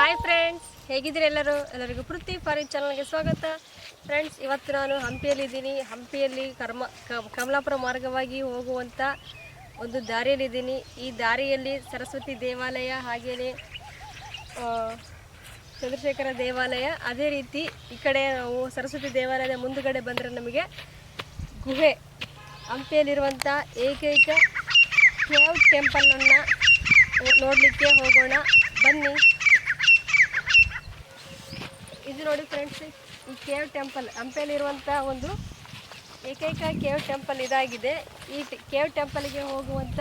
Hi friends ಹೇಗಿದ್ದೀರಿ ಎಲ್ಲರೂ? ಎಲ್ಲರಿಗೂ ಪೃಥ್ವಿ ಫಾರಿನ್ ಚಾನಲ್ಗೆ ಸ್ವಾಗತ. ಫ್ರೆಂಡ್ಸ್ ಇವತ್ತು ನಾನು ಹಂಪಿಯಲ್ಲಿದ್ದೀನಿ ಹಂಪಿಯಲ್ಲಿ ಕರ್ಮ ಕಮಲಾಪುರ ಮಾರ್ಗವಾಗಿ ಹೋಗುವಂಥ ಒಂದು ದಾರಿಯಲ್ಲಿದ್ದೀನಿ ಈ ದಾರಿಯಲ್ಲಿ ಸರಸ್ವತಿ ದೇವಾಲಯ ಹಾಗೆಯೇ ಚಂದ್ರಶೇಖರ ದೇವಾಲಯ. ಅದೇ ರೀತಿ ಈ ಕಡೆ ನಾವು ಸರಸ್ವತಿ ದೇವಾಲಯದ ಮುಂದುಗಡೆ ಬಂದರೆ ನಮಗೆ ಗುಹೆ. ಹಂಪಿಯಲ್ಲಿರುವಂಥ ಏಕೈಕ ಕೇವ್ ಟೆಂಪಲನ್ನು ನೋಡಲಿಕ್ಕೆ ಹೋಗೋಣ. ಬನ್ನಿ. ಇದು ನೋಡಿ ಫ್ರೆಂಡ್ಸ್ ಈ ಕೇವ್ ಟೆಂಪಲ್ ಹಂಪೆಯಲ್ಲಿರುವಂಥ ಒಂದು ಏಕೈಕ ಕೇವ್ ಟೆಂಪಲ್ ಇದಾಗಿದೆ. ಈ ಕೇವ್ ಟೆಂಪಲ್ಗೆ ಹೋಗುವಂಥ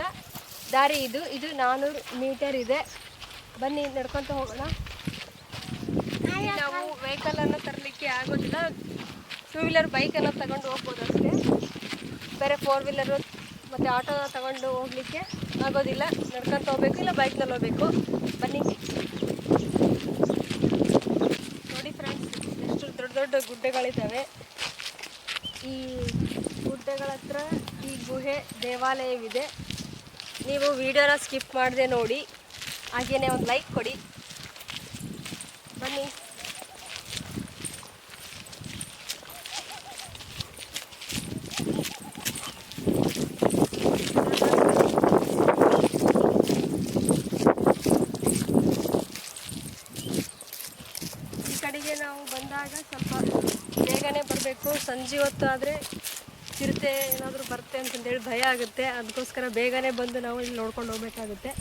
ದಾರಿ ಇದು. ಇದು ನಾನ್ನೂರು ಮೀಟರ್ ಇದೆ. ಬನ್ನಿ, ನಡ್ಕೊತ ಹೋಗೋಣ. ನಾವು ವೆಹಿಕಲನ್ನು ತರಲಿಕ್ಕೆ ಆಗೋದಿಲ್ಲ. ಟೂ ವೀಲರ್ ಬೈಕನ್ನು ತಗೊಂಡು ಹೋಗ್ಬೋದು ಅಷ್ಟೇ. ಬೇರೆ ಫೋರ್ ವೀಲರು ಮತ್ತು ಆಟೋ ತಗೊಂಡು ಹೋಗಲಿಕ್ಕೆ ಆಗೋದಿಲ್ಲ. ನಡ್ಕೊತ ಹೋಗ್ಬೇಕು, ಇಲ್ಲ ಬೈಕ್ನಲ್ಲಿ ಹೋಗ್ಬೇಕು. ಬನ್ನಿ ನೋಡಿ ಫ್ರೆಂಡ್ಸ್ ಎಷ್ಟು ದೊಡ್ಡ ಗುಡ್ಡೆಗಳಿದ್ದಾವೆ. ಈ ಗುಡ್ಡೆಗಳ ಹತ್ರ ಈ ಗುಹೆ ದೇವಾಲಯವಿದೆ. ನೀವು ವಿಡಿಯೋನ ಸ್ಕಿಪ್ ಮಾಡದೆ ನೋಡಿ. ಹಾಗೆಯೇ ಒಂದು ಲೈಕ್ ಕೊಡಿ ಬನ್ನಿ ಈ ಕಡೆಗೆ ನಾವು ಬಂದಾಗ ಸ್ವಲ್ಪ ಬೇಗನೆ ಬರಬೇಕು. ಸಂಜೆ ಹೊತ್ತು ಆದರೆ ಚಿರತೆ ಏನಾದರೂ ಬರುತ್ತೆ ಅಂತಂದೇಳಿ ಭಯ ಆಗುತ್ತೆ. ಅದಕ್ಕೋಸ್ಕರ ಬೇಗನೆ ಬಂದು ನಾವು ಇಲ್ಲಿ ನೋಡ್ಕೊಂಡು ಹೋಗ್ಬೇಕಾಗುತ್ತೆ.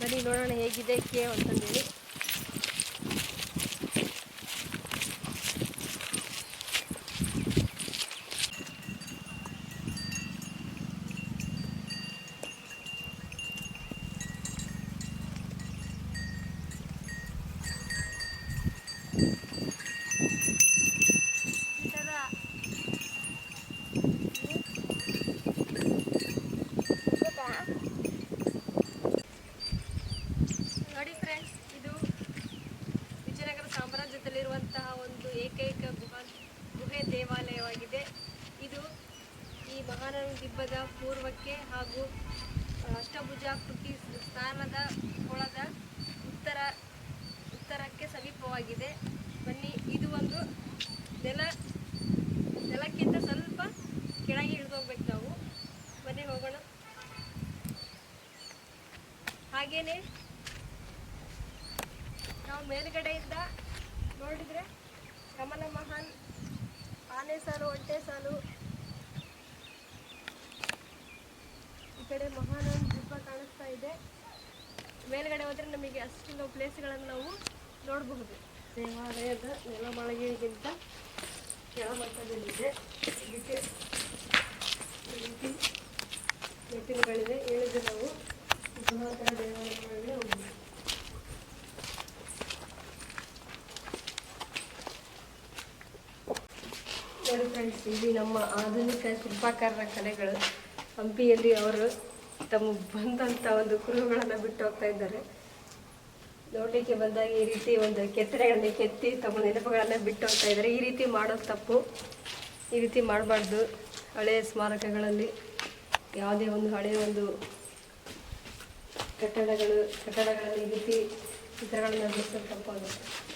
ಬನ್ನಿ, ನೋಡೋಣ ಹೇಗಿದೆ ಕೇವ್ ಅಂತಂದೇಳಿ ಈ ಥರ ನೋಡಿ ಫ್ರೆಂಡ್ಸ್ ಇದು ವಿಜಯನಗರ ಸಾಮ್ರಾಜ್ಯದಲ್ಲಿರುವಂತಹ ಒಂದು ಏಕೈಕ ಗುಹಾ ಗುಹೆ ದೇವಾಲಯವಾಗಿದೆ. ಇದು ಈ ಮಹಾನಂದ ದಿಬ್ಬದ ಪೂರ್ವಕ್ಕೆ ಹಾಗೂ ಅಷ್ಟಭುಜಾಕೃತಿ ಸ್ಥಾನದ ಕೊಳದ ಉತ್ತರ, ಉತ್ತರಕ್ಕೆ ಸಮೀಪವಾಗಿದೆ. ಬನ್ನಿ, ಇದು ಒಂದು ನೆಲ, ನೆಲಕ್ಕಿಂತ ಸ್ವಲ್ಪ ಕೆಳಗೆ ಇಳಿದು ಹೋಗ್ಬೇಕು ನಾವು. ಬನ್ನಿ, ಹೋಗೋಣ. ಹಾಗೇನೆ ನಾವು ಮೇಲ್ಗಡೆಯಿಂದ ನೋಡಿದರೆ ಕಮಲ ಮಹಾನ್, ಆನೆ ಸಾಲು ಒಂಟೆ ಸಾಲು ಈ ಕಡೆ ಮಹಾನ್ ದೀಪ ಕಾಣಿಸ್ತಾ ಇದೆ. ಮೇಲ್ಗಡೆ ಹೋದರೆ ನಮಗೆ ಅಷ್ಟು ಪ್ಲೇಸ್ಗಳನ್ನು ನಾವು ನೋಡಬಹುದು. ದೇವಾಲಯದ ನೆಲಮಾಳಿಗೆಗಿಂತ ಕೆಳಮಟ್ಟದಲ್ಲಿದೆ. ಇದಕ್ಕೆ ಮೆಟ್ಟಿಲುಗಳಿವೆ. ಏಳಿದು ನಾವು ಬೃಹತ್ತರ ದೇವಾಲಯಗಳಿಗೆ ಹೋಗ್ಬೋದು ನೋಡಿ ಫ್ರೆಂಡ್ಸ್ ಇಲ್ಲಿ ನಮ್ಮ ಆಧುನಿಕ ಶಿಲ್ಪಕಾರರ ಕಲೆಗಳು ಹಂಪಿಯಲ್ಲಿ ಅವರು ತಮ್ಮ ಬಂದಂಥ ಒಂದು ಕುರುಹುಗಳನ್ನು ಬಿಟ್ಟು ಹೋಗ್ತಾ ಇದ್ದಾರೆ. ನೋಡಲಿಕ್ಕೆ ಬಂದಾಗ ಈ ರೀತಿ ಒಂದು ಕೆತ್ತನೆಗಳನ್ನ ಕೆತ್ತಿ ತಮ್ಮ ನೆನಪುಗಳನ್ನು ಬಿಟ್ಟು ಹೋಗ್ತಾ ಇದ್ದಾರೆ. ಈ ರೀತಿ ಮಾಡೋದು ತಪ್ಪು. ಈ ರೀತಿ ಮಾಡಬಾರ್ದು. ಹಳೆಯ ಸ್ಮಾರಕಗಳಲ್ಲಿ ಯಾವುದೇ ಒಂದು ಹಳೆಯ ಒಂದು ಕಟ್ಟಡಗಳು, ಕಟ್ಟಡಗಳಲ್ಲಿ ಈ ರೀತಿ ಚಿತ್ರಗಳನ್ನು ಬಿಡಿಸೋದು ತಪ್ಪಾಗುತ್ತೆ.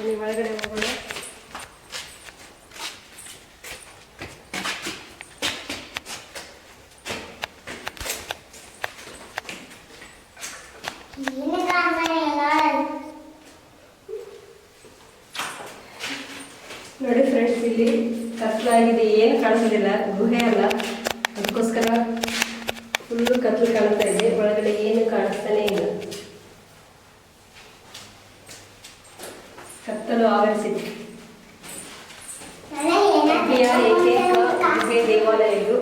ಬನ್ನಿ ಒಳಗಡೆ ಹೋಗೋಣ. ನೋಡಿ ಫ್ರೆಂಡ್ಸ್ ಇಲ್ಲಿ ಕತ್ಲಾಗಿದೆ. ಏನು ಕಾಣಿಸೋದಿಲ್ಲ ಗುಹೆ ಅಲ್ಲ. ಅದಕ್ಕೋಸ್ಕರ ಫುಲ್ಲು ಕತ್ಲು ಕಾಣ್ತಾ ಇದೆ. ಒಳಗಡೆ ಏನು ಕಾಣಿಸ್ತಾನೆ ಇಲ್ಲ. ಕತ್ತಲು ಆವರಿಸಿದೆ ಹಂಪಿಯ ಏಕೈಕ ಗುಹೆ ದೇವಾಲಯ ಇದು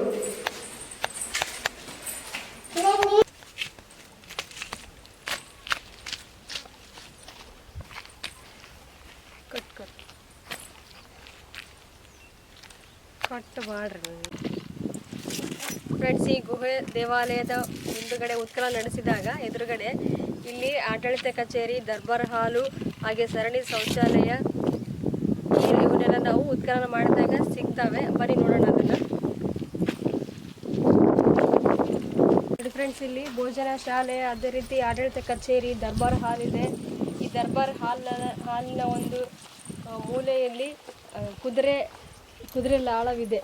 ಕಟ್ ಕಟ್ ಕಟ್ ಮಾಡ್ರಿ ಫ್ರೆಂಡ್ಸ್ ಈ ಗುಹೆ ದೇವಾಲಯದ ಮುಂದುಗಡೆ ಉತ್ಖನನ ನಡೆಸಿದಾಗ ಎದುರುಗಡೆ ಇಲ್ಲಿ ಆಡಳಿತ ಕಚೇರಿ ದರ್ಬಾರ್ ಹಾಲು ಹಾಗೆ ಸರಣಿ ಶೌಚಾಲಯ. ನೀರು ಇವನ್ನೆಲ್ಲ ನಾವು ಉತ್ಖನನ ಮಾಡಿದಾಗ ಸಿಗ್ತವೆ. ಬನ್ನಿ ನೋಡೋಣ ಅದನ್ನು. ಫ್ರೆಂಡ್ಸ್ ಇಲ್ಲಿ ಭೋಜನ ಶಾಲೆ, ಅದೇ ರೀತಿ ಆಡಳಿತ ಕಚೇರಿ, ದರ್ಬಾರ್ ಹಾಲ್ ಇದೆ. ಈ ದರ್ಬಾರ್ ಹಾಲ್ನ, ಹಾಲಿನ ಒಂದು ಮೂಲೆಯಲ್ಲಿ ಕುದುರೆ ಕುದುರೆ ಲಾಳವಿದೆ.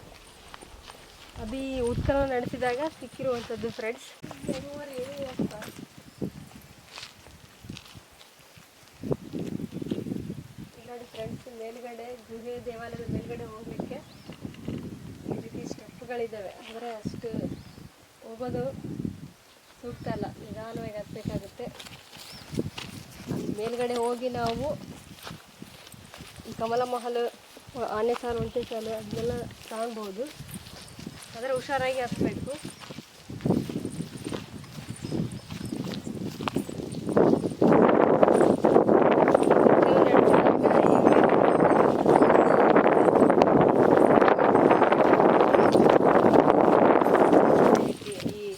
ಅದು ಈ ಉತ್ಖನನ ನಡೆಸಿದಾಗ ಸಿಕ್ಕಿರುವಂಥದ್ದು ಫ್ರೆಂಡ್ಸ್ ನೋಡಿ ಫ್ರೆಂಡ್ಸ್ ಮೇಲ್ಗಡೆ, ಗುಹೆ ದೇವಾಲಯದ ಮೇಲ್ಗಡೆ ಹೋಗ್ಲಿಕ್ಕೆ ಈ ರೀತಿ ಸ್ಟೆಪ್ಗಳಿದ್ದಾವೆ ಅಂದರೆ ಅಷ್ಟು ಹೋಗೋದು ಸೂಕ್ತ ಅಲ್ಲ. ನಿಧಾನವಾಗಿ ಹತ್ತಬೇಕಾಗುತ್ತೆ. ಮೇಲ್ಗಡೆ ಹೋಗಿ ನಾವು ಈ ಕಮಲ ಮಹಲ್, ಆನೆ ಸಾಲು ಒಂಟೆ ಸಾಲು ಅದನ್ನೆಲ್ಲ ಕಾಣ್ಬೋದು ಆದರೆ ಹುಷಾರಾಗಿ ಹತ್ತಬೇಕು ಈ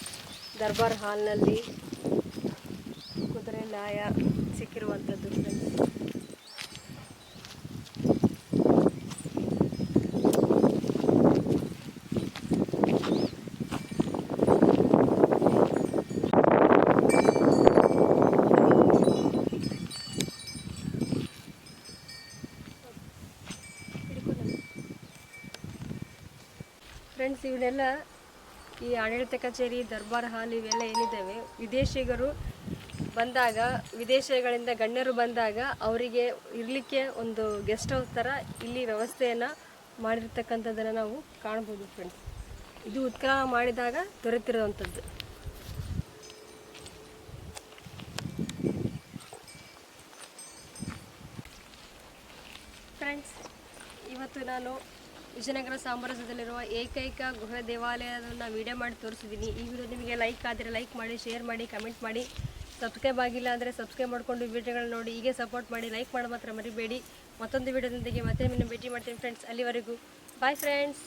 ದರ್ಬಾರ್ ಹಾಲ್ನಲ್ಲಿ ಕುದುರೆ ನಾಯ ಸಿಕ್ಕಿರುವಂಥದ್ದು. ಫ್ರೆಂಡ್ಸ್ ಇವನ್ನೆಲ್ಲ ಈ ಆಡಳಿತ ಕಚೇರಿ ದರ್ಬಾರ್ ಹಾಲ್ ಇವೆಲ್ಲ ಏನಿದ್ದಾವೆ? ವಿದೇಶಿಗರು ಬಂದಾಗ, ವಿದೇಶಗಳಿಂದ ಗಣ್ಯರು ಬಂದಾಗ ಅವರಿಗೆ ಇರಲಿಕ್ಕೆ ಒಂದು ಗೆಸ್ಟ್ ಹೌಸ್ ಥರ ಇಲ್ಲಿ ವ್ಯವಸ್ಥೆಯನ್ನು ಮಾಡಿರ್ತಕ್ಕಂಥದ್ದನ್ನು ನಾವು ಕಾಣ್ಬೋದು ಫ್ರೆಂಡ್ಸ್ ಇದು ಉತ್ಕ್ರಮ ಮಾಡಿದಾಗ ದೊರೆತಿರುವಂಥದ್ದು. ಫ್ರೆಂಡ್ಸ್ ಇವತ್ತು ನಾನು ವಿಜಯನಗರ ಸಾಮ್ರಾಜ್ಯದಲ್ಲಿರುವ ಏಕೈಕ ಗೃಹ ದೇವಾಲಯವನ್ನು ವಿಡಿಯೋ ಮಾಡಿ ತೋರಿಸಿದ್ದೀನಿ ಈ ವಿಡಿಯೋ ನಿಮಗೆ ಲೈಕ್ ಆದರೆ ಲೈಕ್ ಮಾಡಿ ಶೇರ್ ಮಾಡಿ ಕಮೆಂಟ್ ಮಾಡಿ. ಸಬ್ಸ್ಕ್ರೈಬ್ ಆಗಿಲ್ಲ ಅಂದರೆ ಸಬ್ಸ್ಕ್ರೈಬ್ ಮಾಡಿಕೊಂಡು ವಿಡಿಯೋಗಳನ್ನ ನೋಡಿ. ಹೀಗೆ ಸಪೋರ್ಟ್ ಮಾಡಿ ಲೈಕ್ ಮಾಡೋದು ಮಾತ್ರ ಮರಿಬೇಡಿ. ಮತ್ತೊಂದು ವಿಡಿಯೋದೊಂದಿಗೆ ಮತ್ತೆ ನಿಮ್ಮನ್ನು ಭೇಟಿ ಮಾಡ್ತೀನಿ ಫ್ರೆಂಡ್ಸ್ ಅಲ್ಲಿವರೆಗೂ. Bye friends